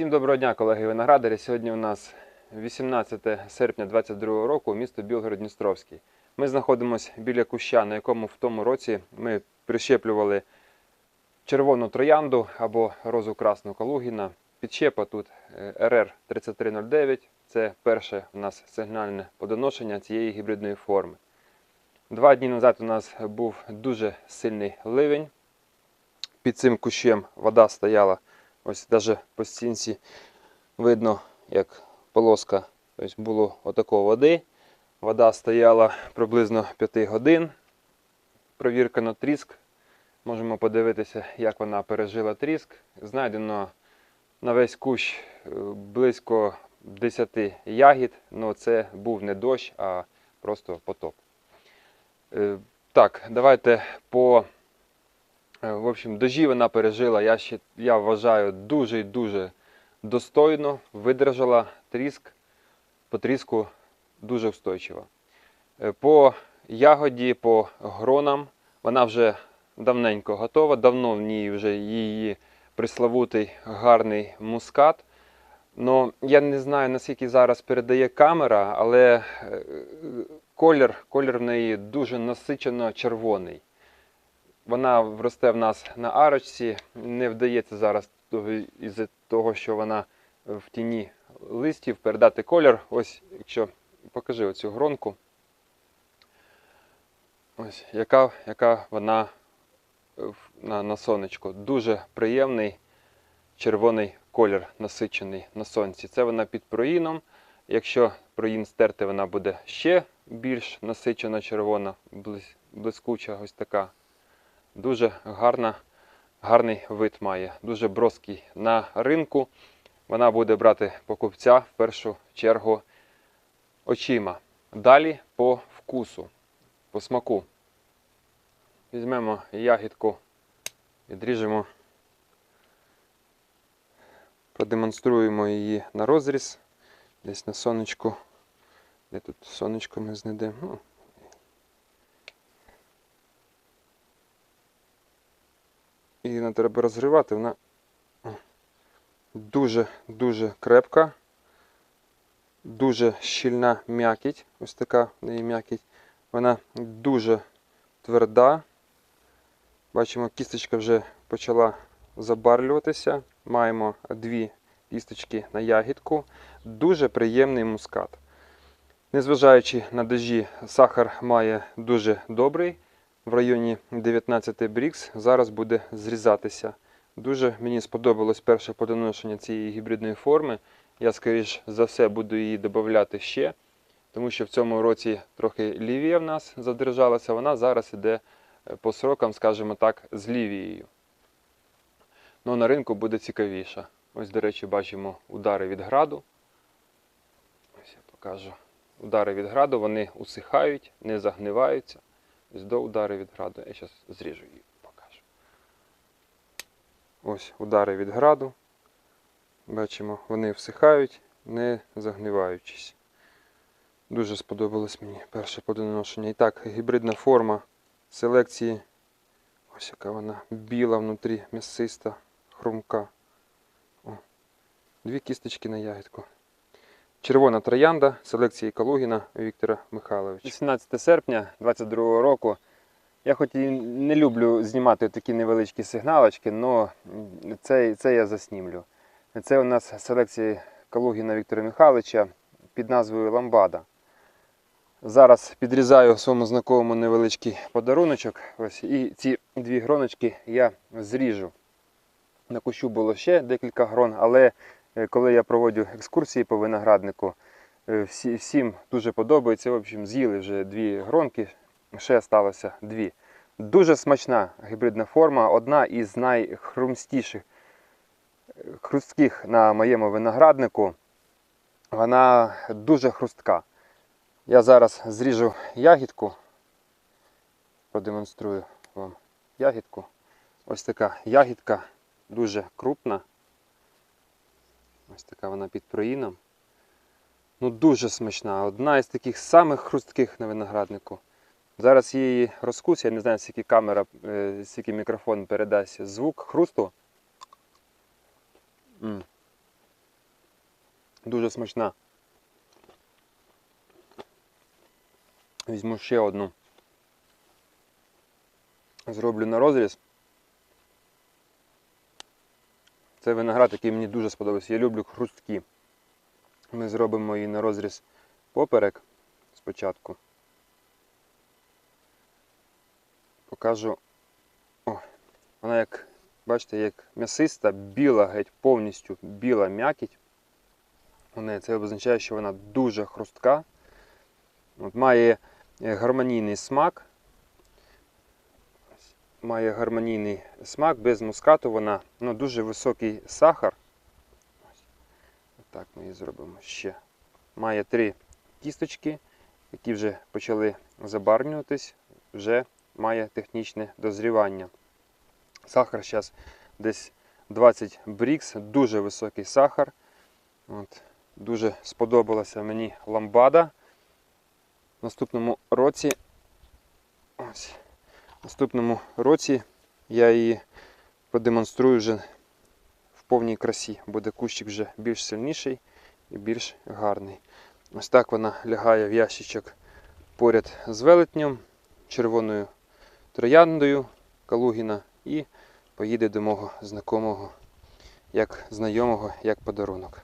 Всім доброго дня, колеги виноградарі. Сьогодні у нас 18 серпня 2022 року, місто Білгород-Дністровський. Ми знаходимося біля куща, на якому в тому році ми прищеплювали червону троянду або розу красну Калугіна. Підщепа тут е, РР 3309. Це перше у нас сигнальне подоношення цієї гібридної форми. Два дні назад у нас був дуже сильний ливень. Під цим кущем вода стояла Ось навіть по стінці видно, як полоска. Тобто було отако води. Вода стояла приблизно 5 годин. Провірка на тріск. Можемо подивитися, як вона пережила тріск. Знайдено на весь кущ е, близько 10 ягід, але це був не дощ, а просто потоп. Е, Так, давайте по В общем, дожі вона пережила, я, ще, я вважаю, дуже і дуже достойно, видержала тріск, по тріску дуже устойчива. Е, По ягоді, по гронам вона вже давненько готова, давно в ній вже її приславутий гарний мускат. Ну, я не знаю, наскільки зараз передає камера, але е, колір, колір в неї дуже насичено червоний. Вона росте в нас на арочці. Не вдається зараз із-за того, що вона в тіні листів передати колір. Ось, якщо покажи оцю гронку. Ось, яка, яка вона на, на сонечку. Дуже приємний червоний колір насичений на сонці. Це вона під проїном. Якщо проїн стерти, вона буде ще більш насичена червона, блискуча, ось така. Дуже гарна, гарний вид має, дуже броский на ринку. Вона буде брати покупця в першу чергу очима. Далі по вкусу, по смаку. Візьмемо ягідку, відріжемо, продемонструємо її на розріз. Десь на сонечку. Де тут сонечко ми знайдемо? Її не треба розривати, вона дуже-дуже крепка, дуже щільна м'якіть. Ось така неї м'якіть. Вона дуже тверда. Бачимо, кісточка вже почала забарлюватися. Маємо дві кісточки на ягідку. Дуже приємний мускат. Незважаючи на дожі, сахар має дуже добрий в районі 19 брікс зараз буде зрізатися. Дуже мені сподобалось перше подоношення цієї гібридної форми. Я, скоріш за все, буду її додати ще, тому що в цьому році трохи лівія в нас задержалася. Вона зараз іде е, по срокам, скажімо так, з лівією. Ну, на ринку буде цікавіше. Ось, до речі, бачимо удари від граду. Ось я покажу. Удари від граду, вони усихають, не загниваються. Ось до удари від граду. Я зараз зріжу її покажу. Ось удари від граду. Бачимо, вони всихають, не загниваючись. Дуже сподобалось мені перше подоношення. І так, гібридна форма селекції. Ось яка вона біла внутрі, м'ясиста, хрумка. О, дві кісточки на ягідку. Червона троянда селекції Калугіна Віктора Михайловича. 18 серпня 2022 року. Я хоч і не люблю знімати такі невеличкі сигналочки, але це, це я заснімлю. Це у нас селекція Калугіна Віктора Михайловича під назвою Ламбада. Зараз підрізаю своєму знакомому невеличкий подаруночок. Ось, і ці дві гроночки я зріжу. На кущу було ще декілька грон, але коли я проводжу екскурсії по винограднику, е, всі, всім дуже подобається. В общем, з'їли вже дві гронки, ще сталося дві. Дуже смачна гібридна форма, одна із найхрумстіших, е, хрустких на моєму винограднику. Вона дуже хрустка. Я зараз зріжу ягідку, продемонструю вам ягідку. Ось така ягідка, дуже крупна. Ось така вона під проїном. Ну дуже смачна. Одна із таких самих хрустких на винограднику. Зараз її розкус, я не знаю, скільки камера, е, скільки мікрофон передасть звук хрусту. М. Дуже смачна. Візьму ще одну. Зроблю на розріз. Це виноград, який мені дуже сподобався. Я люблю хрусткі. Ми зробимо її на розріз поперек спочатку. Покажу. О, вона як, бачите, як м'ясиста, біла, геть повністю біла м'якіть. Це означає, що вона дуже хрустка. От має гармонійний смак. Має гармонійний смак, без мускату вона ну, дуже високий сахар. Так ми її зробимо ще. Має три кісточки, які вже почали забарвнюватись, вже має технічне дозрівання. Сахар зараз десь 20 брікс, дуже високий сахар. От. Дуже сподобалася мені ламбада. В наступному році, ось, наступному році я її продемонструю вже в повній красі. Буде кущик вже більш сильніший і більш гарний. Ось так вона лягає в ящичок поряд з велетнем, червоною трояндою Калугіна і поїде до мого знайомого, як знайомого, як подарунок.